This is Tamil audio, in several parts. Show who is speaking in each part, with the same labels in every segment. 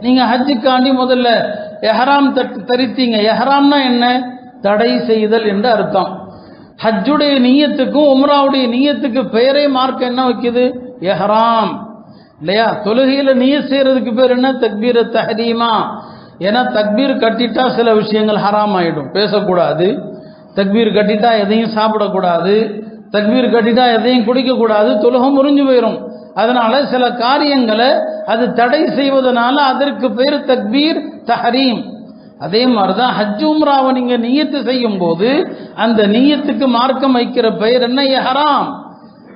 Speaker 1: நீங்க ஹஜ்ஜுக்காண்டி முதல்ல எஹராம் தட்- தரித்தீங்க. எஹராம்னா என்ன? தடை செய்தல் என்று அர்த்தம். ஹஜ்ஜுடைய நீயத்துக்கும் உம்ராவுடைய நீயத்துக்கு பெயரே மார்க் என்ன வைக்குது? எஹராம். இல்லையா? தொழுகையில நீய செய்யறதுக்கு பேர் என்ன? தக்பீர தஹரீமா. ஏன்னா தக்பீர் கட்டிட்டா சில விஷயங்கள் ஹராம் ஆயிடும். பேசக்கூடாது. தக்பீர் கட்டிட்டா எதையும் சாப்பிடக்கூடாது. தக்பீர் கட்டிட்டா எதையும் குடிக்கக்கூடாது. தொழுகம் முறிஞ்சு போயிடும் அதனால சில காரியங்களை அது தடை செய்வதனால அதற்கு பேர் தக்பீர் தஹரீம். அதே மாதிரிதான் ஹஜ் உம்ராவை நீங்க நீயத்து செய்யும் போது அந்த நீயத்துக்கு மார்க்கம் வைக்கிற பெயர் என்ன? எஹராம்.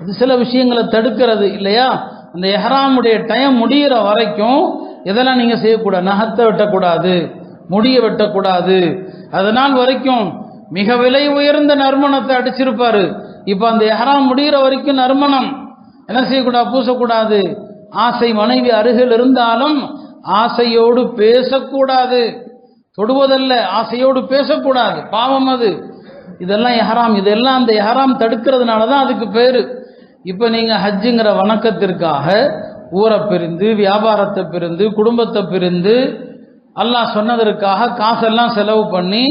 Speaker 1: அது சில விஷயங்களை தடுக்கிறது இல்லையா? அந்த எஹராமுடைய டைம் முடியிற வரைக்கும் இதெல்லாம் நீங்க செய்யக்கூடாது. நகத்தை வெட்டக்கூடாது முடிய வெட்டக்கூடாது. அதனால் வரைக்கும் மிக விலை உயர்ந்த நறுமணத்தை அடிச்சிருப்பாரு. இப்போ அந்த எஹராம் முடியிற வரைக்கும் நறுமணம். என்ன செய்யக்கூடாது? பூசக்கூடாது. ஆசை மனைவி அருகில் இருந்தாலும் ஆசையோடு பேசக்கூடாது. தொடுவதல்ல ஆசையோடு பேசக்கூடாது. பாவம் அது. இதெல்லாம் எஹராம். இதெல்லாம் அந்த எஹராம் தடுக்கிறதுனால தான் அதுக்கு பேர். இப்போ நீங்கள் ஹஜ்ஜுங்கிற வணக்கத்திற்காக ஊரை பிரிந்து வியாபாரத்தை பிரிந்து குடும்பத்தை பிரிந்து அல்லாஹ் சொன்னதற்காக காசெல்லாம் செலவு பண்ணி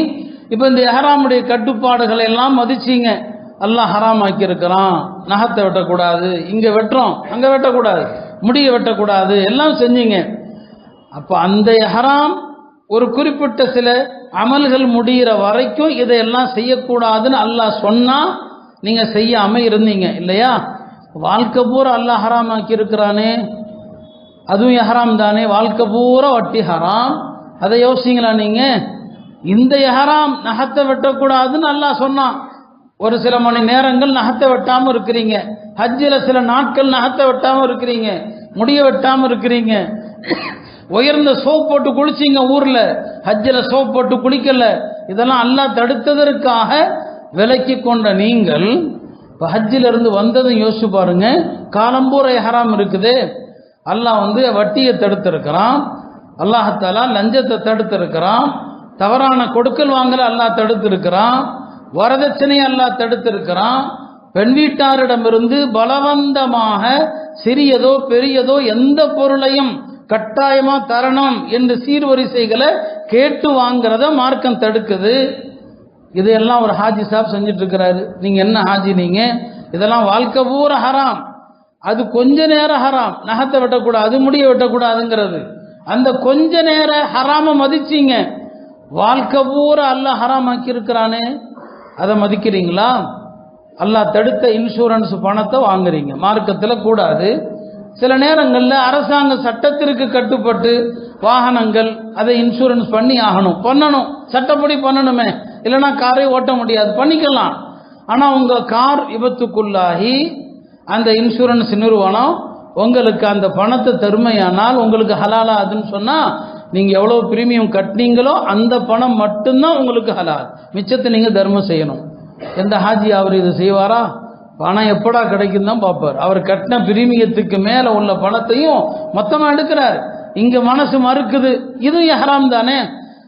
Speaker 1: இப்போ இந்த எஹராமுடைய கட்டுப்பாடுகளை எல்லாம் மதிச்சீங்க. எல்லாம் ஹராம் ஆக்கியிருக்கிறான் நகத்தை வெட்டக்கூடாது. இங்கே வெட்டுறோம். அங்கே வெட்டக்கூடாது. முடிய வெட்டக்கூடாது. எல்லாம் செஞ்சீங்க. அப்போ அந்த ஹராம் ஒரு குறிப்பிட்ட சில அமல்கள் முடிகிற வரைக்கும் இதையெல்லாம் செய்யக்கூடாதுன்னு அல்லாஹ் சொன்னால் நீங்கள் செய்யாமல் இருந்தீங்க. இல்லையா? வாழ்க்கை பூரா அல்லாஹ் ஹராம் ஆக்கியிருக்கிறானே அதுவும் ஹராம் தானே. வாழ்க்கை பூரா வட்டி ஹராம். அதை யோசிங்களா நீங்கள் இந்த ஹராம் நகத்தை வெட்டக்கூடாதுன்னு அல்லாஹ் சொன்னான். ஒரு சில மணி நேரங்கள் நகத்தை வெட்டாமல் இருக்கிறீங்க. ஹஜ்ஜில் சில நாட்கள் நகத்தை வெட்டாமல் இருக்கிறீங்க. முடிய வெட்டாமல் இருக்கிறீங்க. உயர்ந்த சோப் போட்டு குளிச்சீங்க ஊரில். ஹஜ்ஜில் சோப் போட்டு குளிக்கல. இதெல்லாம் அல்லாஹ் தடுத்ததற்காக விலக்கி கொண்ட நீங்கள் இப்போ ஹஜ்ஜிலிருந்து வந்ததும் யோசிச்சு பாருங்க. காலம்பூரை ஹராம் இருக்குது. அல்லாஹ் வந்து வட்டியை தடுத்திருக்கிறான். அல்லாஹத்தாலா லஞ்சத்தை தடுத்திருக்கிறான். தவறான கொடுக்கல் வாங்கல அல்லாஹ் தடுத்திருக்கிறான். வரதட்சணையை அல்லாஹ் தடுத்திருக்கிறான். பெண் வீட்டாரிடமிருந்து பலவந்தமாக சிறியதோ பெரியதோ எந்த பொருளையும் கட்டாயமா தரணும் என்று சீர்வரிசைகளை கேட்டு வாங்கிறத மார்க்கம் தடுக்குது. இதையெல்லாம் ஒரு ஹாஜி சாப் செஞ்சுட்டு இருக்கிறாரு நீங்க என்ன ஹாஜி நீங்க? இதெல்லாம் வாழ்க்கை பூரா ஹராம். அது கொஞ்ச நேரம் ஹராம். நகத்தை வெட்டக்கூடாது முடிய வெட்டக்கூடாதுங்கிறது. அந்த கொஞ்ச நேர ஹராம மதிச்சீங்க. வாழ்க்கை பூரா அல்ல ஹராம் ஆக்கி இருக்கிறானே அதை மதிக்கிறீங்களா? அல்லா தடுத்த இன்சூரன்ஸ் பணத்தை வாங்குறீங்க. மார்க்கத்தில் கூடாது. சில நேரங்களில் அரசாங்க சட்டத்திற்கு கட்டுப்பட்டு வாகனங்கள் அதை இன்சூரன்ஸ் பண்ணி ஆகணும். பண்ணணும். சட்டப்படி பண்ணணுமே. இல்லைனா காரை ஓட்ட முடியாது. பண்ணிக்கலாம். ஆனால் உங்கள் கார் விபத்துக்குள்ளாகி அந்த இன்சூரன்ஸ் நிறுவனம் உங்களுக்கு அந்த பணத்தை தருமையானால் உங்களுக்கு ஹலாலா அதுன்னு சொன்னால் நீங்கள் எவ்வளோ பிரீமியம் கட்டினீங்களோ அந்த பணம் மட்டும்தான் உங்களுக்கு ஹலால் மிச்சத்தை நீங்கள் தர்மம் செய்யணும். எந்த ஹாஜி அவர் இது செய்வாரா? பணம் எப்படா கிடைக்கும் தான் பார்ப்பார். அவர் கட்டின பிரீமியத்துக்கு மேலே உள்ள பணத்தையும் மொத்தமாக எடுக்கிறார். இங்க மனசு மறுக்குது. இதுவும் எஹராம் தானே?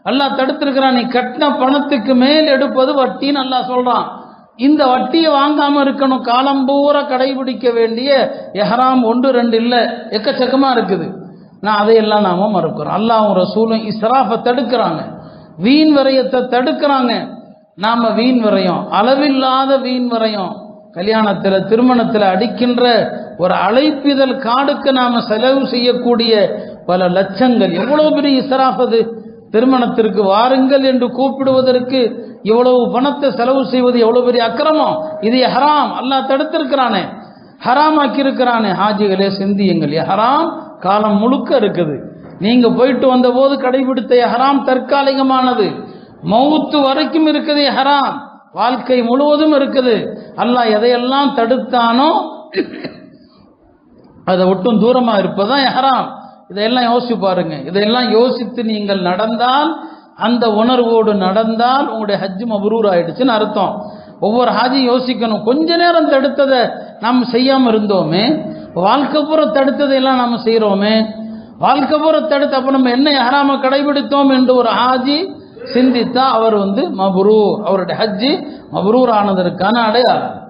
Speaker 1: அல்லாஹ் தடுத்திருக்கிறான் நீ கட்டின பணத்துக்கு மேல் எடுப்பது வட்டின்னு அல்லாஹ் சொல்றான். இந்த வட்டியை வாங்காம இருக்கணும். காலம் பூரா கடைபிடிக்க வேண்டிய எஹராம் ஒன்று ரெண்டு இல்லை. எக்கச்சக்கமா இருக்குது. நான் அதையெல்லாம் நாம மறுக்கிறோம். அல்லாஹ்வும் ரசூலும் இஸ்ராஃபை தடுக்கிறாங்க. வீண் விரயத்தை தடுக்கிறாங்க. நாம வீண் விரயம் அளவில்லாத வீண் விரயம். கல்யாணத்தில் திருமணத்தில் அடிக்கின்ற ஒரு அழைப்பிதழ் காடுக்கு நாம செலவு செய்யக்கூடிய பல லட்சங்கள். எவ்வளவு பெரிய இஸ்ராஃப் அது? திருமணத்திற்கு வாருங்கள் என்று கூப்பிடுவதற்கு இவ்வளவு பணத்தை செலவு செய்வது எவ்வளவு பெரிய அக்கிரமம்? இது ஹராம். அல்லாஹ் தடுத்திருக்கிறானே. ஹராம் ஆக்கியிருக்கிறானே ஹாஜிகளே சிந்தியுங்கள். ஹராம் காலம் முழுக்க இருக்குது. நீங்க போயிட்டு வந்த போது கடைபிடித்த ஹராம் தற்காலிகமானது. மௌத்து வரைக்கும் இருக்குது ஹராம். வாழ்க்கை முழுவதும் இருக்குது. அல்லாஹ் எதையெல்லாம் தடுத்தானோ அதை ஒட்டும் தூரமா இருப்பதுதான் ஹராம்? இதையெல்லாம் யோசிச்சு பாருங்க. இதையெல்லாம் யோசித்து நீங்கள் நடந்தால் அந்த உணர்வோடு நடந்தால் உங்களுடைய ஹஜ் மபரூர் ஆயிடுச்சுன்னு அர்த்தம். ஒவ்வொரு ஹாஜியும் யோசிக்கணும். கொஞ்ச நேரம் தடுத்ததை நாம் செய்யாம இருந்தோமே வாழ்க்கை பூரா தடுத்ததையெல்லாம் நாம் செய்கிறோமே வாழ்க்கை பூரா தடுத்து அப்போ நம்ம என்ன ஹராம கடைபிடித்தோம் என்று ஒரு ஹாஜி சிந்தித்தா அவர் வந்து மபரூர். அவருடைய ஹஜ்ஜி மபரூர் ஆனதற்கான அடையாளம்.